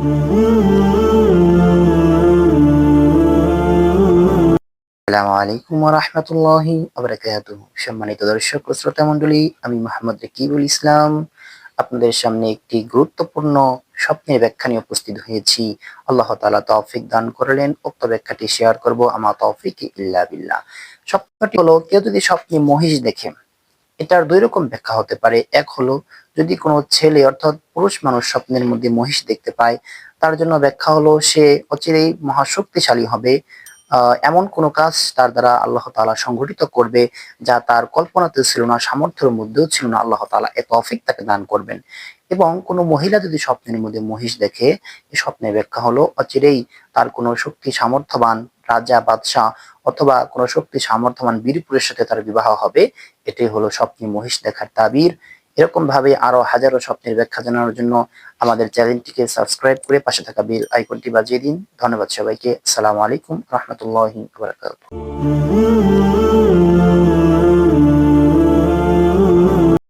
আসসালামু আলাইকুম সম্মানিত দর্শক ও শ্রোতা মণ্ডলী, আমি মোহাম্মদ রকিবুল ইসলাম। আপনাদের সামনে একটি গুরুত্বপূর্ণ স্বপ্নের ব্যাখ্যা নিয়ে উপস্থিত হয়েছি। আল্লাহ তাআলা তৌফিক দান করলেন, উক্ত ব্যাখ্যাটি শেয়ার করব আমার তৌফিক ইল্লা বিল্লাহ। স্বপ্নটি হলো, কেউ যদি স্বপ্নে মহিষ দেখে এটার দুই রকম ব্যাখ্যা হতে পারে। এক হলো, যদি কোনো ছেলে অর্থাৎ পুরুষ মানুষ স্বপ্নের মধ্যে মহিষ দেখতে পায়, তার জন্য ব্যাখ্যা হলো, সে অচিরেই মহাশক্তিশালী হবে। এমন কোনো কাজ তার দ্বারা আল্লাহ তালা সংঘটিত করবে, যা তার কল্পনাতে ছিল না, সামর্থ্যের মধ্যেও ছিল না, আল্লাহ তালা এ তৌফিক তাকে দান করবেন। এবং কোনো মহিলা যদি স্বপ্নের মধ্যে মহিষ দেখে এই স্বপ্নের ব্যাখ্যা হলো, অচিরেই তার কোনো শক্তি সামর্থ্যবান রাজা, বাদশাহ অথবা কোনো শক্তি সামর্থ্যবান বীরপুরের সাথে তার বিবাহ হবে। এটাই হলো স্বপ্নে মহিষ দেখার তাবির। এরকম ভাবে আরও হাজারো স্বপ্নের ব্যাখ্যা জানানোর জন্য আমাদের চ্যানেলটিকে সাবস্ক্রাইব করে পাশে থাকা বেল আইকনটি বাজিয়ে দিন। ধন্যবাদ সবাইকে। আসসালামু আলাইকুম রহমতুল্লাহি